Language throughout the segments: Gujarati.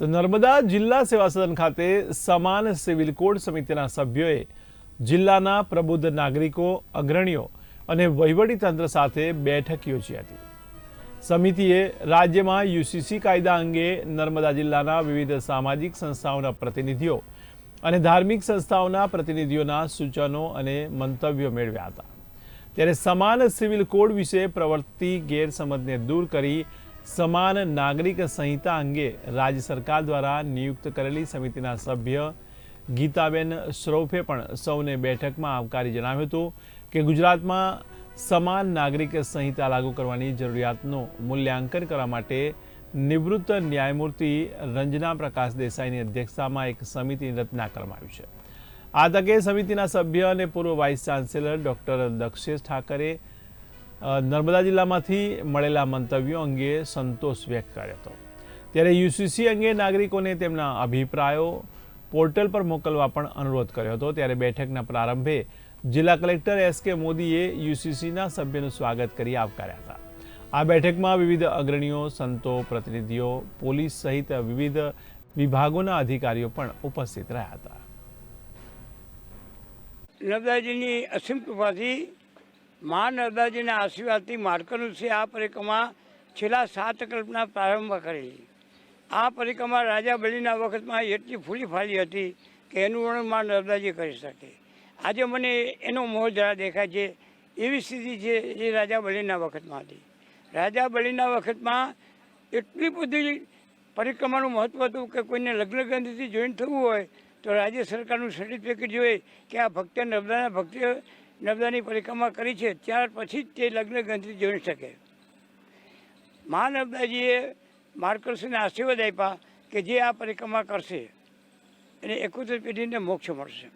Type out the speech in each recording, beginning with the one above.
તો નર્મદા જિલ્લા સેવા સદન ખાતે સમાન સિવિલ કોડ સમિતિના સભ્યોએ જિલ્લાના પ્રબુદ્ધ નાગરિકો, અગ્રણીઓ અને વહીવટીતંત્ર સાથે બેઠક યોજી હતી. સમિતિએ રાજ્યમાં યુસીસી કાયદા અંગે નર્મદા જિલ્લાના વિવિધ સામાજિક સંસ્થાઓના પ્રતિનિધિઓ અને ધાર્મિક સંસ્થાઓના પ્રતિનિધિઓના સૂચનો અને મંતવ્યો મેળવ્યા હતા. ત્યારે સમાન સિવિલ કોડ વિશે પ્રવર્તતી ગેરસમજને દૂર કરી સમાન નાગરિક સંહિતા અંગે રાજ્ય સરકાર દ્વારા નિયુક્ત કરેલી સમિતિના સભ્ય ગીતાબેન શ્રોફે પણ સૌને બેઠકમાં આવકારી જણાવ્યું હતું કે ગુજરાતમાં સમાન નાગરિક સંહિતા લાગુ કરવાની જરૂરિયાતનું મૂલ્યાંકન કરવા માટે નિવૃત્ત ન્યાયમૂર્તિ રંજના પ્રકાશ દેસાઈની અધ્યક્ષતામાં એક સમિતિની રચના કરવામાં આવી છે. આ તકે સમિતિના સભ્ય અને પૂર્વ vice chancellor doctor Dakshesh Thakare Narmada જિલ્લામાંથી મળેલા મંતવ્યો અંગે સંતોષ વ્યક્ત કર્યો હતો. ત્યારે યુસીસી અંગે નાગરિકોને તેમના અભિપ્રાયો પોર્ટલ પર મોકલવા પણ અનુરોધ કર્યો હતો. ત્યારે બેઠકના પ્રારંભે જિલ્લા કલેક્ટર એસ કે મોદીએ યુસીસીના સભ્યનું સ્વાગત કરી આવકાર્યા હતા. આ બેઠકમાં વિવિધ અગ્રણીઓ, સંતો, પ્રતિનિધિઓ, પોલીસ સહિત વિવિધ વિભાગોના અધિકારીઓ પણ ઉપસ્થિત રહ્યા હતા. નર્મદાજીની અસીમ કૃપાથી મા નર્મદાજીના આશીર્વાદથી માર્કરનું છે આ પરિક્રમા છેલ્લા સાત કલ્પના પ્રારંભ કરેલી. આ પરિક્રમા રાજા બલિના વખતમાં એટલી ફૂલી ફાલી હતી કે એનું વર્ણન મા નર્મદાજી કરી શકે. આજે મને એનો મોહ જરા દેખાય છે, એવી સ્થિતિ છે જે રાજા બલિના વખતમાં હતી. રાજા બલિના વખતમાં એટલી બધી પરિક્રમાનું મહત્વ હતું કે કોઈને લગ્ન ગ્રંથિથી જોઈન થવું હોય તો રાજ્ય સરકારનું સર્ટિફિકેટ જોઈએ કે આ ભક્તે નર્મદાના ભક્તે નર્મદાની પરિક્રમા કરી છે, ત્યાર પછી જ તે લગ્ન ગ્રંથિ જોઈ શકે. મહા નર્મદાજીએ માર્ગદર્શનને આશીર્વાદ આપ્યા કે જે આ પરિક્રમા કરશે, એને એકોતેર પેઢીને મોક્ષ મળશે.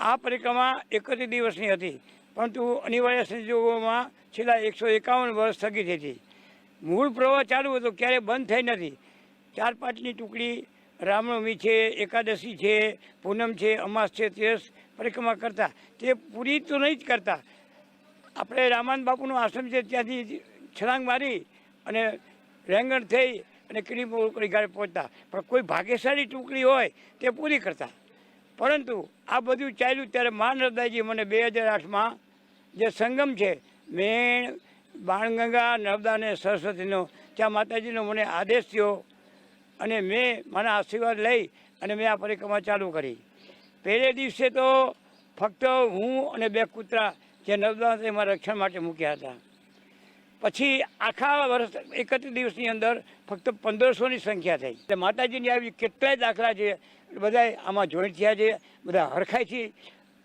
આ પરિક્રમા એકત્રીસ દિવસની હતી, પરંતુ અનિવાર્ય સંજોગોમાં છેલ્લા એકસો એકાવન વર્ષ સ્થગિત હતી. મૂળ પ્રવાહ ચાલુ હતો, ક્યારે બંધ થઈ નથી. ચાર પાંચની ટુકડી રામનવમી છે, એકાદશી છે, પૂનમ છે, અમાસ છે, તેરસ પરિક્રમા કરતા. તે પૂરી તો નહીં જ કરતા. આપણે રામાન બાપુનો આશ્રમ છે, ત્યાંથી છલાંગ મારી અને રેંગણ થઈ અને કીડી મોકળી ઘરે પહોંચતા. પણ કોઈ ભાગ્યશાળી ટુકડી હોય, તે પૂરી કરતા. પરંતુ આ બધું ચાલ્યું ત્યારે મા નર્મદાજી મને બે હજાર આઠમાં જે સંગમ છે, મેણ, બાણગંગા, નર્મદા અને સરસ્વતીનો, ત્યાં માતાજીનો મને આદેશ થયો અને મેં મારા આશીર્વાદ લઈ અને મેં આ પરિક્રમા ચાલુ કરી. પહેલે દિવસે તો ફક્ત હું અને બે કૂતરા જે નર્મદા એમાં રક્ષણ માટે મૂક્યા હતા. પછી આખા વર્ષ એકત્રીસ દિવસની અંદર ફક્ત પંદરસોની સંખ્યા થઈ. એટલે માતાજીની આવી કેટલાય દાખલા છે બધા આમાં જોઈન્ટ થયા છે, બધા હરખાય છે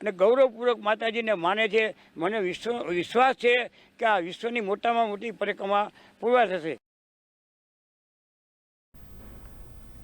અને ગૌરવપૂર્વક માતાજીને માને છે. મને વિશ્વ, વિશ્વાસ છે કે આ વિશ્વની મોટામાં મોટી પરિક્રમા પૂર્વા થશે.